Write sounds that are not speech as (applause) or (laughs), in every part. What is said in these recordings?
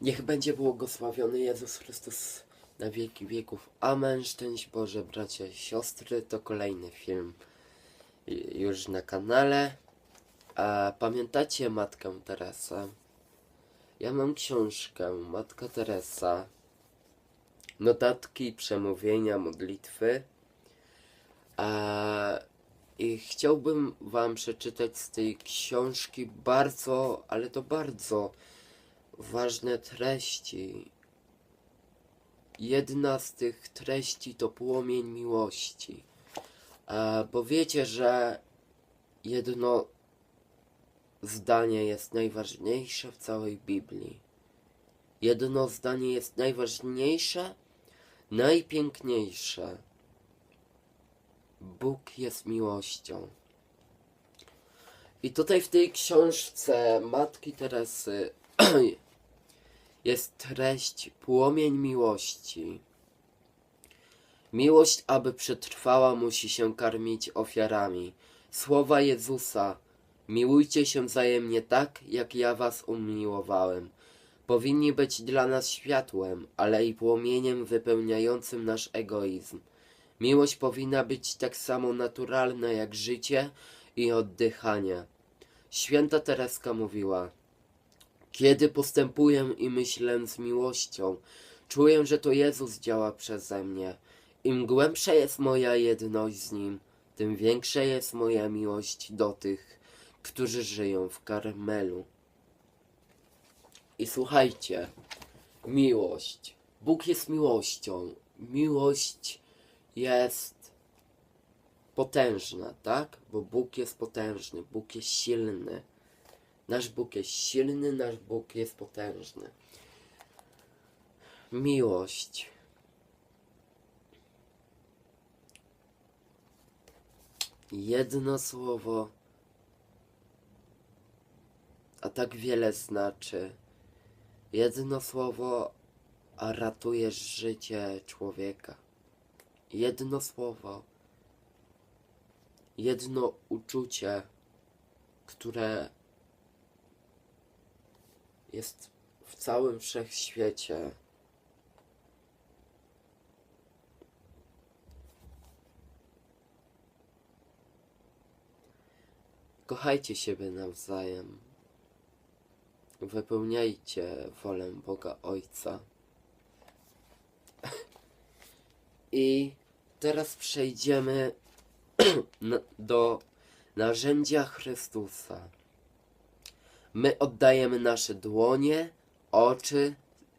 Niech będzie błogosławiony Jezus Chrystus na wieki wieków. Amen. Szczęść Boże, bracia i siostry. To kolejny film już na kanale. A pamiętacie Matkę Teresę? Ja mam książkę Matka Teresa. Notatki, przemówienia, modlitwy. A, I chciałbym wam przeczytać z tej książki bardzo, ale to bardzo ważne treści. Jedna z tych treści to płomień miłości. E, bo wiecie, że jedno zdanie jest najważniejsze w całej Biblii. Jedno zdanie jest najważniejsze, najpiękniejsze. Bóg jest miłością. I tutaj w tej książce Matki Teresy (clears throat) jest treść płomień miłości. Miłość, aby przetrwała, musi się karmić ofiarami. Słowa Jezusa: Miłujcie się wzajemnie tak, jak ja was umiłowałem. Powinni być dla nas światłem, ale i płomieniem wypełniającym nasz egoizm. Miłość powinna być tak samo naturalna jak życie i oddychanie. Święta Tereska mówiła: Kiedy postępuję i myślę z miłością, czuję, że to Jezus działa przeze mnie. Im głębsza jest moja jedność z Nim, tym większa jest moja miłość do tych, którzy żyją w Karmelu. I słuchajcie, miłość. Bóg jest miłością. Miłość jest potężna, tak? Bo Bóg jest potężny, Bóg jest silny. Nasz Bóg jest silny, nasz Bóg jest potężny. Miłość. Jedno słowo, a tak wiele znaczy. Jedno słowo, a ratujesz życie człowieka. Jedno słowo, jedno uczucie, które jest w całym wszechświecie. Kochajcie siebie nawzajem. Wypełniajcie wolę Boga Ojca. I teraz przejdziemy (clears throat) do narzędzia Chrystusa. My oddajemy nasze dłonie, oczy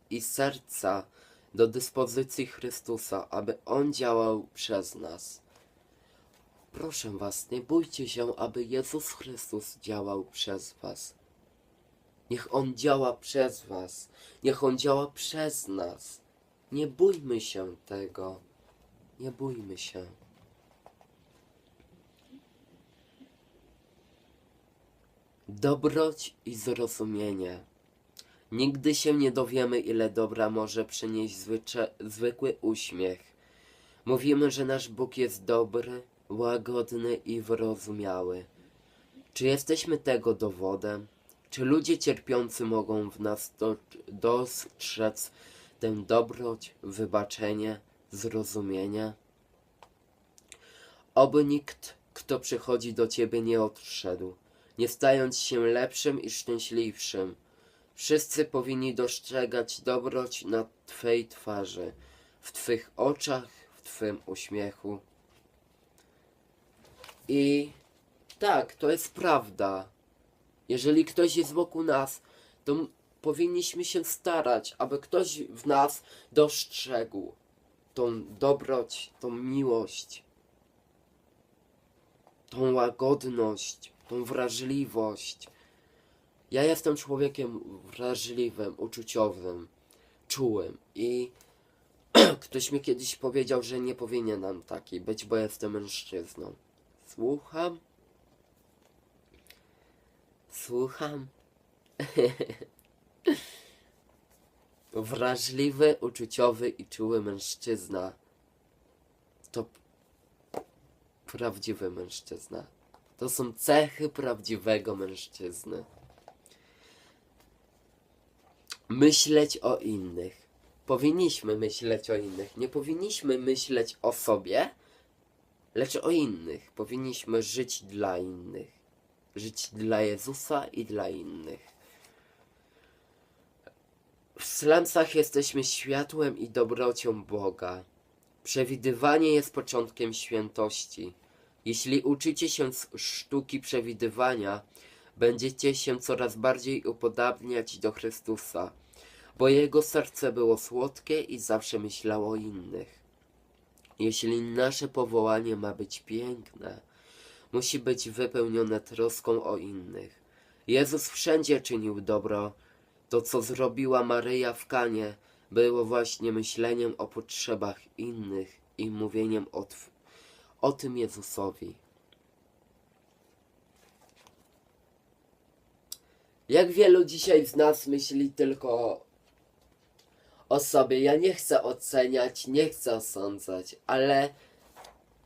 i serca do dyspozycji Chrystusa, aby On działał przez nas. Proszę Was, nie bójcie się, aby Jezus Chrystus działał przez Was. Niech On działa przez Was. Niech On działa przez nas. Nie bójmy się tego. Nie bójmy się. Dobroć i zrozumienie. Nigdy się nie dowiemy, ile dobra może przynieść zwykły uśmiech. Mówimy, że nasz Bóg jest dobry, łagodny i wyrozumiały. Czy jesteśmy tego dowodem? Czy ludzie cierpiący mogą w nas do, dostrzec tę dobroć, wybaczenie, zrozumienie? Oby nikt, kto przychodzi do Ciebie, nie odszedł, nie stając się lepszym i szczęśliwszym. Wszyscy powinni dostrzegać dobroć na Twej twarzy, w Twych oczach, w Twym uśmiechu. I tak, to jest prawda. Jeżeli ktoś jest wokół nas, to powinniśmy się starać, aby ktoś w nas dostrzegł tą dobroć, tą miłość, tą łagodność, tą wrażliwość. Ja jestem człowiekiem wrażliwym, uczuciowym, czułym i (clears throat) ktoś mi kiedyś powiedział, że nie powinienem taki być, bo jestem mężczyzną. Słucham? Słucham? (laughs) Wrażliwy, uczuciowy i czuły mężczyzna to prawdziwy mężczyzna. To są cechy prawdziwego mężczyzny. myśleć o innych. Powinniśmy myśleć o innych. Nie powinniśmy myśleć o sobie, lecz o innych. Powinniśmy żyć dla innych. Żyć dla Jezusa i dla innych. W slęcach jesteśmy światłem i dobrocią Boga. Przewidywanie jest początkiem świętości. Jeśli uczycie się sztuki przewidywania, będziecie się coraz bardziej upodabniać do Chrystusa, bo jego serce było słodkie i zawsze myślało o innych. Jeśli nasze powołanie ma być piękne, musi być wypełnione troską o innych. Jezus wszędzie czynił dobro. To, co zrobiła Maryja w Kanie, było właśnie myśleniem o potrzebach innych i mówieniem o, tw- o tym Jezusowi. Jak wielu dzisiaj z nas myśli tylko o, sobie. Ja nie chcę oceniać, nie chcę osądzać, ale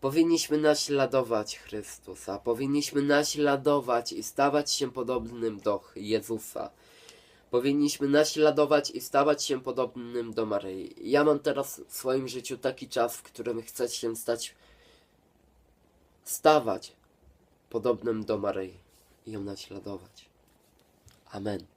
powinniśmy naśladować Chrystusa. Powinniśmy naśladować i stawać się podobnym do Jezusa. Powinniśmy naśladować i stawać się podobnym do Maryi. Ja mam teraz w swoim życiu taki czas, w którym chcę się stać, stawać podobnym do Maryi i ją naśladować. Amen.